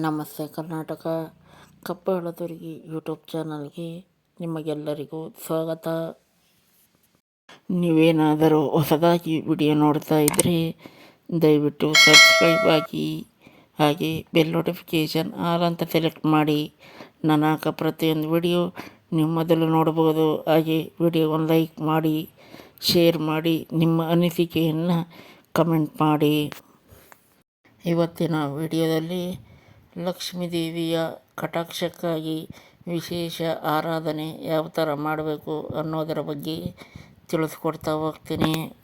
ನಮಸ್ತೆ ಕರ್ನಾಟಕ ಕಪ್ಪು ಹಳದೂರಿಗೆ ಯೂಟ್ಯೂಬ್ ಚಾನಲ್ಗೆ ನಿಮಗೆಲ್ಲರಿಗೂ ಸ್ವಾಗತ. ನೀವೇನಾದರೂ ಹೊಸದಾಗಿ ವಿಡಿಯೋ ನೋಡ್ತಾ ಇದ್ದರೆ ದಯವಿಟ್ಟು ಸಬ್ಸ್ಕ್ರೈಬ್ ಆಗಿ, ಹಾಗೆ ಬೆಲ್ ನೋಟಿಫಿಕೇಷನ್ ಆಲ್ ಅಂತ ಸೆಲೆಕ್ಟ್ ಮಾಡಿ. ನಾನು ಹಾಕೋ ಪ್ರತಿಯೊಂದು ವಿಡಿಯೋ ನೀವು ಮೊದಲು ನೋಡ್ಬೋದು ಹಾಗೆ ವಿಡಿಯೋವನ್ನು ಲೈಕ್ ಮಾಡಿ, ಶೇರ್ ಮಾಡಿ, ನಿಮ್ಮ ಅನಿಸಿಕೆಯನ್ನು ಕಮೆಂಟ್ ಮಾಡಿ. ಇವತ್ತಿನ ವಿಡಿಯೋದಲ್ಲಿ ಲಕ್ಷ್ಮೀ ದೇವಿಯ ಕಟಾಕ್ಷಕ್ಕಾಗಿ ವಿಶೇಷ ಆರಾಧನೆ ಯಾವ ಥರ ಮಾಡಬೇಕು ಅನ್ನೋದರ ಬಗ್ಗೆ ತಿಳಿಸ್ಕೊಡ್ತಾ ಹೋಗ್ತೀನಿ.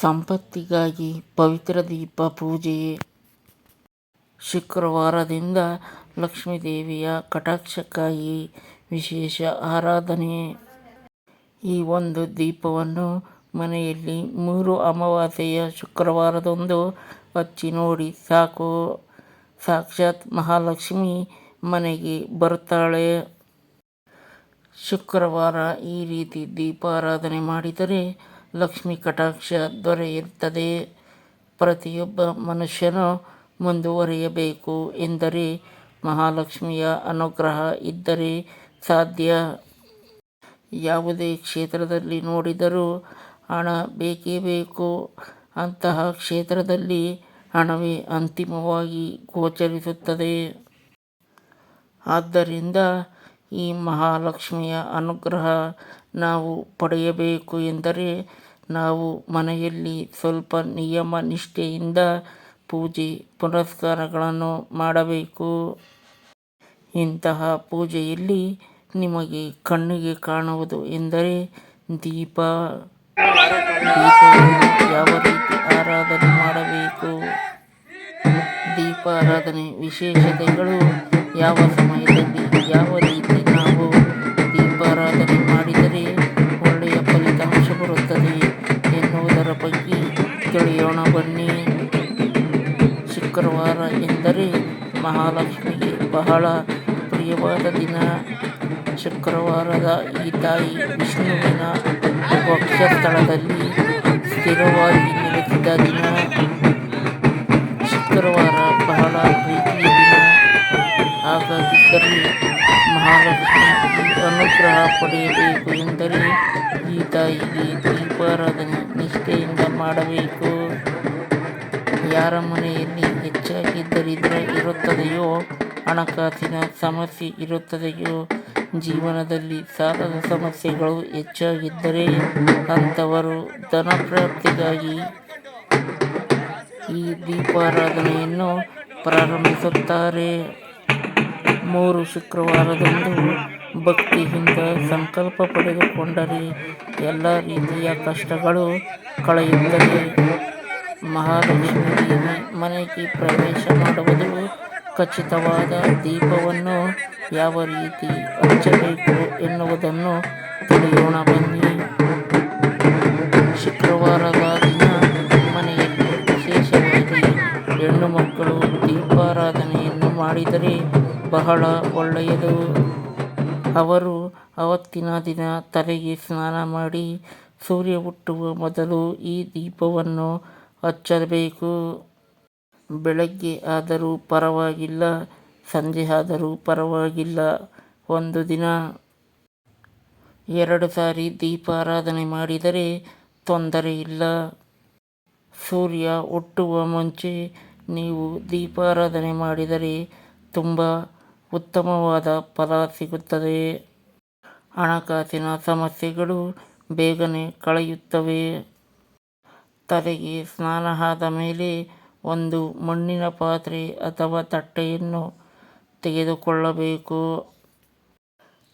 ಸಂಪತ್ತಿಗಾಗಿ ಪವಿತ್ರ ದೀಪ ಪೂಜೆ. ಶುಕ್ರವಾರದಿಂದ ಲಕ್ಷ್ಮೀದೇವಿಯ ಕಟಾಕ್ಷಕ್ಕಾಗಿ ವಿಶೇಷ ಆರಾಧನೆ. ಈ ಒಂದು ದೀಪವನ್ನು ಮನೆಯಲ್ಲಿ ಮೂರು ಅಮಾವಾಸ್ಯೆಯ ಶುಕ್ರವಾರದಂದು ಹಚ್ಚಿ ನೋಡಿ ಸಾಕು. ಸಾಕ್ಷಾತ್ ಮಹಾಲಕ್ಷ್ಮಿ ಮನೆಗೆ ಬರುತ್ತಾಳೆ. ಶುಕ್ರವಾರ ಈ ರೀತಿ ದೀಪಾರಾಧನೆ ಮಾಡಿದರೆ ಲಕ್ಷ್ಮಿ ಕಟಾಕ್ಷ ದೊರೆಯುತ್ತದೆ. ಪ್ರತಿಯೊಬ್ಬ ಮನುಷ್ಯನು ಮುಂದುವರಿಯಬೇಕು ಎಂದರೆ ಮಹಾಲಕ್ಷ್ಮಿಯ ಅನುಗ್ರಹ ಇದ್ದರೆ ಸಾಧ್ಯ. ಯಾವುದೇ ಕ್ಷೇತ್ರದಲ್ಲಿ ನೋಡಿದರೂ ಹಣ ಬೇಕೇ ಬೇಕು. ಅಂತಹ ಕ್ಷೇತ್ರದಲ್ಲಿ ಹಣವೇ ಅಂತಿಮವಾಗಿ ಗೋಚರಿಸುತ್ತದೆ. ಆದ್ದರಿಂದ ಈ ಮಹಾಲಕ್ಷ್ಮಿಯ ಅನುಗ್ರಹ ನಾವು ಪಡೆಯಬೇಕು ಎಂದರೆ ನಾವು ಮನೆಯಲ್ಲಿ ಸ್ವಲ್ಪ ನಿಯಮ ನಿಷ್ಠೆಯಿಂದ ಪೂಜೆ ಪುನಸ್ಕಾರಗಳನ್ನು ಮಾಡಬೇಕು. ಇಂತಹ ಪೂಜೆಯಲ್ಲಿ ನಿಮಗೆ ಕಣ್ಣಿಗೆ ಕಾಣುವುದು ಎಂದರೆ ದೀಪ. ದೀಪವನ್ನು ವಿಶೇಷತೆಗಳು ಯಾವ ಸಮಯದಲ್ಲಿ, ಯಾವ ರೀತಿ ನಾವು ದೀಪಾರಾಧನೆ ಮಾಡಿದರೆ ಒಳ್ಳೆಯ ಫಲಿತಾಂಶ ಬರುತ್ತದೆ ಎನ್ನುವುದರ ಬಗ್ಗೆ ತಿಳಿಯೋಣ ಬನ್ನಿ. ಶುಕ್ರವಾರ ಎಂದರೆ ಮಹಾಲಕ್ಷ್ಮಿಗೆ ಬಹಳ ಪ್ರಿಯವಾದ ದಿನ. ಶುಕ್ರವಾರದ ಈ ತಾಯಿ ವಿಷ್ಣುವಿನ ವಕ್ಷಸ್ಥಳದಲ್ಲಿ ಸ್ಥಿರವಾಗಿ ನೆಲೆಸಿದ ದಿನ. ಶುಕ್ರವಾರ ಬಹಳ ಪ್ರೀತಿಯ ಹಾಗಾಗಿದ್ದರೆ ಮಹಾಲಕ್ಷ್ಮಿ ಅನುಗ್ರಹ ಪಡೆಯಬೇಕು ಎಂದರೆ ಈ ತಾಯಿಗೆ ದೀಪಾರಾಧನೆ ನಿಷ್ಠೆಯಿಂದ ಮಾಡಬೇಕು. ಯಾರ ಮನೆಯಲ್ಲಿ ಹೆಚ್ಚಾಗಿ ದರಿದ್ರ ಇರುತ್ತದೆಯೋ, ಹಣಕಾಸಿನ ಸಮಸ್ಯೆ ಇರುತ್ತದೆಯೋ, ಜೀವನದಲ್ಲಿ ಸಾಲದ ಸಮಸ್ಯೆಗಳು ಹೆಚ್ಚಾಗಿದ್ದರೆ ಅಂಥವರು ಧನಪ್ರಾಪ್ತಿಗಾಗಿ ಈ ದೀಪಾರಾಧನೆಯನ್ನು ಪ್ರಾರಂಭಿಸುತ್ತಾರೆ. ಮೂರು ಶುಕ್ರವಾರದಂದು ಭಕ್ತಿಯಿಂದ ಸಂಕಲ್ಪ ಪಡೆದುಕೊಂಡರೆ ಎಲ್ಲ ರೀತಿಯ ಕಷ್ಟಗಳು ಕಳೆಯುತ್ತವೆ. ಮಹಾಲಕ್ಷ್ಮಿ ಮನೆಗೆ ಪ್ರವೇಶ ಮಾಡುವುದು ಖಚಿತವಾದ ದೀಪವನ್ನು ಯಾವ ರೀತಿ ಹಚ್ಚಬೇಕು ಎನ್ನುವುದನ್ನು ತಿಳಿಯೋಣ ಬನ್ನಿ. ಶುಕ್ರವಾರದ ಹೆಣ್ಣು ಮಕ್ಕಳು ದೀಪಾರಾಧನೆಯನ್ನು ಮಾಡಿದರೆ ಬಹಳ ಒಳ್ಳೆಯದು. ಅವರು ಅವತ್ತಿನ ದಿನ ತಲೆಗೆ ಸ್ನಾನ ಮಾಡಿ ಸೂರ್ಯ ಹುಟ್ಟುವ ಮೊದಲು ಈ ದೀಪವನ್ನು ಹಚ್ಚಬೇಕು. ಬೆಳಗ್ಗೆ ಆದರೂ ಪರವಾಗಿಲ್ಲ, ಸಂಜೆ ಆದರೂ ಪರವಾಗಿಲ್ಲ. ಒಂದು ದಿನ ಎರಡು ಸಾರಿ ದೀಪಾರಾಧನೆ ಮಾಡಿದರೆ ತೊಂದರೆ ಇಲ್ಲ. ಸೂರ್ಯ ಹುಟ್ಟುವ ಮುಂಚೆ ನೀವು ದೀಪಾರಾಧನೆ ಮಾಡಿದರೆ ತುಂಬ ಉತ್ತಮವಾದ ಫಲ ಸಿಗುತ್ತದೆ. ಹಣಕಾಸಿನ ಸಮಸ್ಯೆಗಳು ಬೇಗನೆ ಕಳೆಯುತ್ತವೆ. ತಲೆಗೆ ಸ್ನಾನ ಆದ ಮೇಲೆ ಒಂದು ಮಣ್ಣಿನ ಪಾತ್ರೆ ಅಥವಾ ತಟ್ಟೆಯನ್ನು ತೆಗೆದುಕೊಳ್ಳಬೇಕು.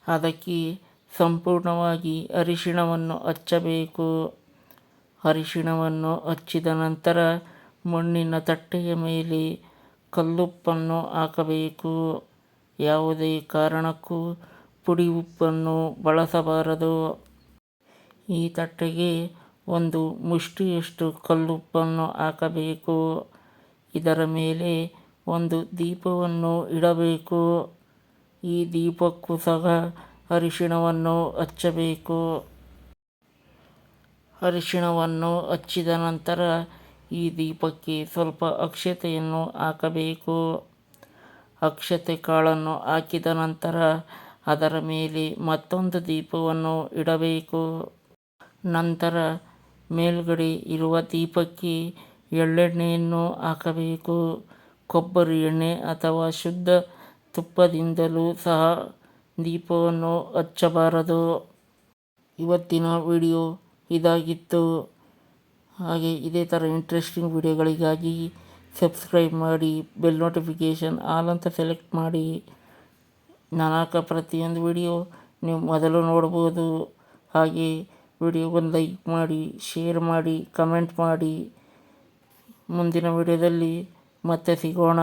ಅದಕ್ಕೆ ಸಂಪೂರ್ಣವಾಗಿ ಅರಿಶಿಣವನ್ನು ಹಚ್ಚಬೇಕು. ಅರಿಶಿಣವನ್ನು ಹಚ್ಚಿದ ನಂತರ ಮಣ್ಣಿನ ತಟ್ಟೆಯ ಮೇಲೆ ಕಲ್ಲುಪ್ಪನ್ನು ಹಾಕಬೇಕು. ಯಾವುದೇ ಕಾರಣಕ್ಕೂ ಪುಡಿ ಉಪ್ಪನ್ನು ಬಳಸಬಾರದು. ಈ ತಟ್ಟೆಗೆ ಒಂದು ಮುಷ್ಟಿಯಷ್ಟು ಕಲ್ಲುಪ್ಪನ್ನು ಹಾಕಬೇಕು. ಇದರ ಮೇಲೆ ಒಂದು ದೀಪವನ್ನು ಇಡಬೇಕು. ಈ ದೀಪಕ್ಕೂ ಸಹ ಅರಿಶಿಣವನ್ನು ಹಚ್ಚಬೇಕು. ಅರಿಶಿಣವನ್ನು ಹಚ್ಚಿದ ನಂತರ ಈ ದೀಪಕ್ಕೆ ಸ್ವಲ್ಪ ಅಕ್ಷತೆಯನ್ನು ಹಾಕಬೇಕು. ಅಕ್ಷತೆ ಕಾಳನ್ನು ಹಾಕಿದ ನಂತರ ಅದರ ಮೇಲೆ ಮತ್ತೊಂದು ದೀಪವನ್ನು ಇಡಬೇಕು. ನಂತರ ಮೇಲ್ಗಡೆ ಇರುವ ದೀಪಕ್ಕೆ ಎಳ್ಳೆಣ್ಣೆಯನ್ನು ಹಾಕಬೇಕು. ಕೊಬ್ಬರಿ ಎಣ್ಣೆ ಅಥವಾ ಶುದ್ಧ ತುಪ್ಪದಿಂದಲೂ ಸಹ ದೀಪವನ್ನು ಹಚ್ಚಬಾರದು. ಇವತ್ತಿನ ವಿಡಿಯೋ ಇದಾಗಿತ್ತು. ಹಾಗೆ ಇದೇ ಥರ ಇಂಟ್ರೆಸ್ಟಿಂಗ್ ವಿಡಿಯೋಗಳಿಗಾಗಿ ಸಬ್ಸ್ಕ್ರೈಬ್ ಮಾಡಿ ಬೆಲ್ ನೋಟಿಫಿಕೇಷನ್ ಆಲ್ ಅಂತ ಸೆಲೆಕ್ಟ್ ಮಾಡಿ. ನಾನಾಕ ಪ್ರತಿಯೊಂದು ವಿಡಿಯೋ ನೀವು ಮೊದಲು ನೋಡ್ಬೋದು. ಹಾಗೆ ವಿಡಿಯೋಗೊಂದು ಲೈಕ್ ಮಾಡಿ ಶೇರ್ ಮಾಡಿ ಕಮೆಂಟ್ ಮಾಡಿ. ಮುಂದಿನ ವಿಡಿಯೋದಲ್ಲಿ ಮತ್ತೆ ಸಿಗೋಣ.